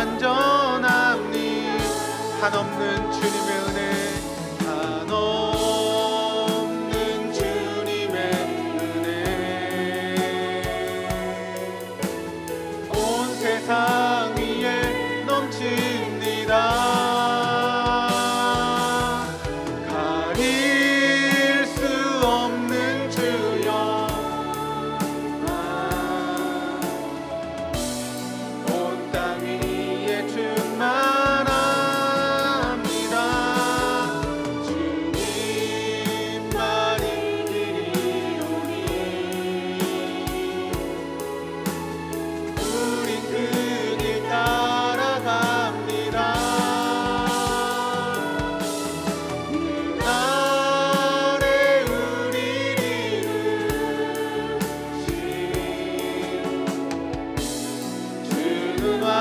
완전함이 한없는 주님의 은혜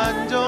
완전